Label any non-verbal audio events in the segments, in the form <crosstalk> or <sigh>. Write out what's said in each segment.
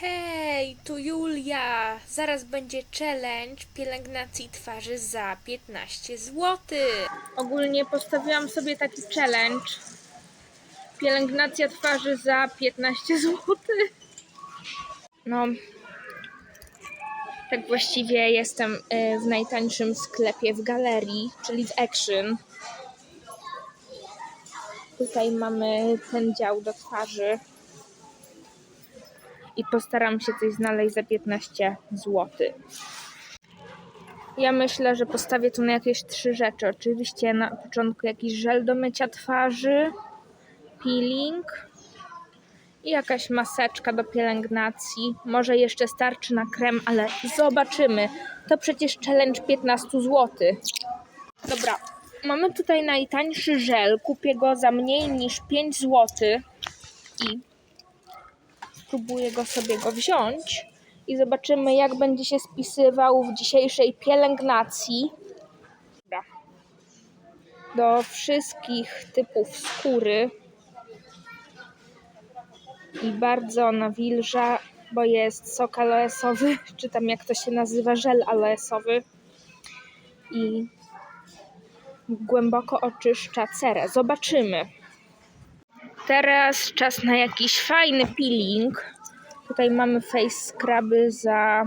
Hej, tu Julia. Zaraz będzie challenge pielęgnacji twarzy za 15 zł. Ogólnie postawiłam sobie taki challenge. Pielęgnacja twarzy za 15 zł. No, tak właściwie jestem y, w najtańszym sklepie w galerii, czyli w Action. Tutaj mamy ten dział do twarzy. I postaram się coś znaleźć za 15 zł. Ja myślę, że postawię tu na jakieś trzy rzeczy. Oczywiście na początku jakiś żel do mycia twarzy, peeling i jakaś maseczka do pielęgnacji. Może jeszcze starczy na krem, ale zobaczymy. To przecież challenge 15 zł. Dobra, mamy tutaj najtańszy żel. Kupię go za mniej niż 5 zł i spróbuję go sobie go wziąć i zobaczymy, jak będzie się spisywał w dzisiejszej pielęgnacji. Do wszystkich typów skóry i bardzo nawilża, bo jest sok aloesowy, <laughs> czy tam jak to się nazywa, żel aloesowy i głęboko oczyszcza cerę. Zobaczymy. Teraz czas na jakiś fajny peeling. Tutaj mamy face scruby za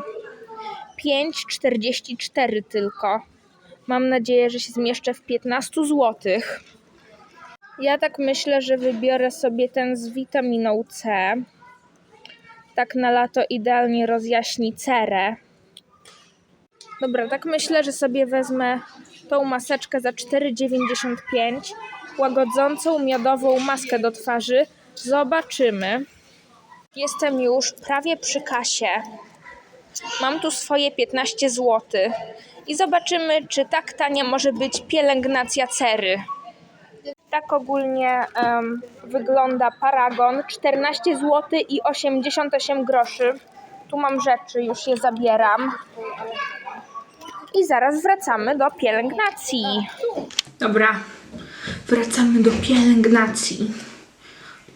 5,44 tylko. Mam nadzieję, że się zmieszczę w 15 zł. Ja tak myślę, że wybiorę sobie ten z witaminą C. Tak na lato idealnie rozjaśni cerę. Dobra, tak myślę, że sobie wezmę tą maseczkę za 4,95. Łagodzącą miodową maskę do twarzy. Zobaczymy. Jestem już prawie przy kasie. Mam tu swoje 15 zł. I zobaczymy, czy tak tania może być pielęgnacja cery. Tak ogólnie em, wygląda paragon. 14 zł i 88 groszy. Tu mam rzeczy, już je zabieram. I zaraz wracamy do pielęgnacji. Dobra, wracamy do pielęgnacji.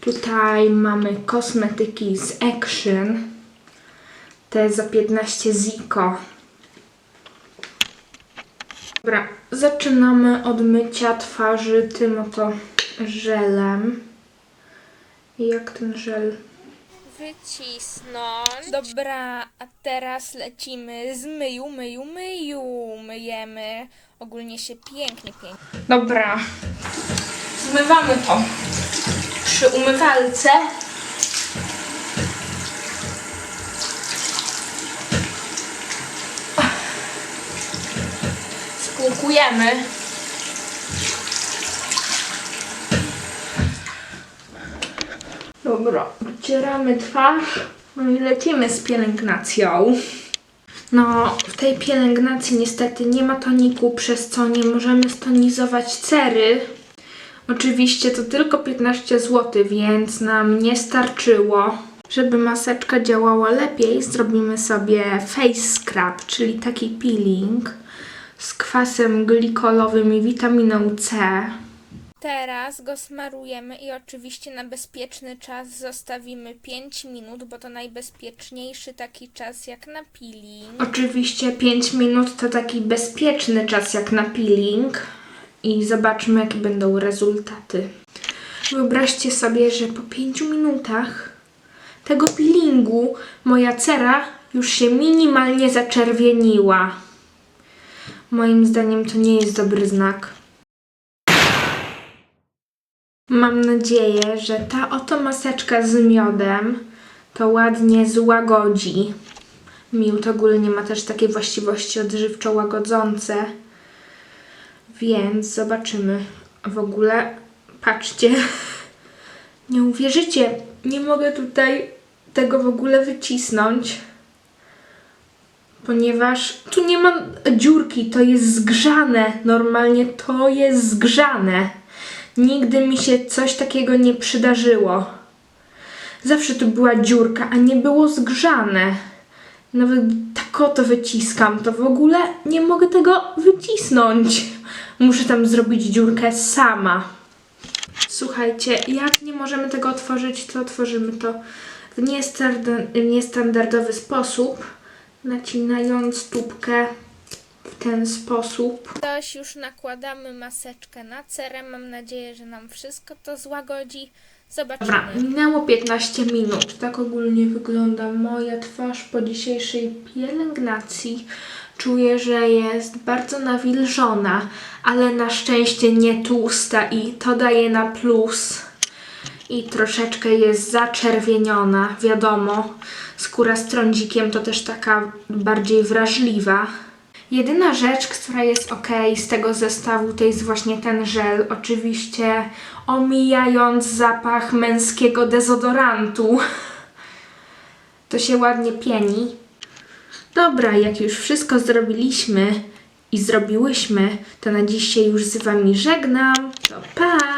Tutaj mamy kosmetyki z Action. Te za 15 ziko. Dobra, zaczynamy od mycia twarzy tym oto żelem. Jak ten żel? Wycisnąć. Dobra, a teraz lecimy z myju, myju, myju. Myjemy. Ogólnie się pięknie, pięknie. Dobra, zmywamy to przy umywalce. Spłukujemy. Dobra, wycieramy twarz, no i lecimy z pielęgnacją. No, w tej pielęgnacji niestety nie ma toniku, przez co nie możemy stonizować cery. Oczywiście to tylko 15 zł, więc nam nie starczyło. Żeby maseczka działała lepiej, zrobimy sobie face scrub, czyli taki peeling z kwasem glikolowym i witaminą C. Teraz go smarujemy i oczywiście na bezpieczny czas zostawimy 5 minut, bo to najbezpieczniejszy taki czas jak na peeling. Oczywiście 5 minut to taki bezpieczny czas jak na peeling i zobaczmy jakie będą rezultaty. Wyobraźcie sobie, że po 5 minutach tego peelingu moja cera już się minimalnie zaczerwieniła. Moim zdaniem to nie jest dobry znak. Mam nadzieję, że ta oto maseczka z miodem to ładnie złagodzi. Miód ogólnie ma też takie właściwości odżywczo-łagodzące. Więc zobaczymy. W ogóle, patrzcie, <laughs> nie uwierzycie, nie mogę tutaj tego w ogóle wycisnąć, ponieważ tu nie ma dziurki, to jest zgrzane. Normalnie to jest zgrzane. Nigdy mi się coś takiego nie przydarzyło. Zawsze tu była dziurka, a nie było zgrzane. Nawet tak oto wyciskam, to w ogóle nie mogę tego wycisnąć. Muszę tam zrobić dziurkę sama. Słuchajcie, jak nie możemy tego otworzyć, to otworzymy to w niestanda- niestandardowy sposób, nacinając tubkę w ten sposób. Coś już nakładamy maseczkę na cerę. Mam nadzieję, że nam wszystko to złagodzi. Zobaczymy. Dobra, minęło 15 minut. Tak ogólnie wygląda moja twarz po dzisiejszej pielęgnacji. Czuję, że jest bardzo nawilżona, ale na szczęście nie tłusta i to daje na plus. I troszeczkę jest zaczerwieniona, wiadomo. Skóra z trądzikiem to też taka bardziej wrażliwa. Jedyna rzecz, która jest ok z tego zestawu, to jest właśnie ten żel. Oczywiście omijając zapach męskiego dezodorantu. <laughs> To się ładnie pieni. Dobra, jak już wszystko zrobiliśmy i zrobiłyśmy, to na dziś się już z Wami żegnam. To pa!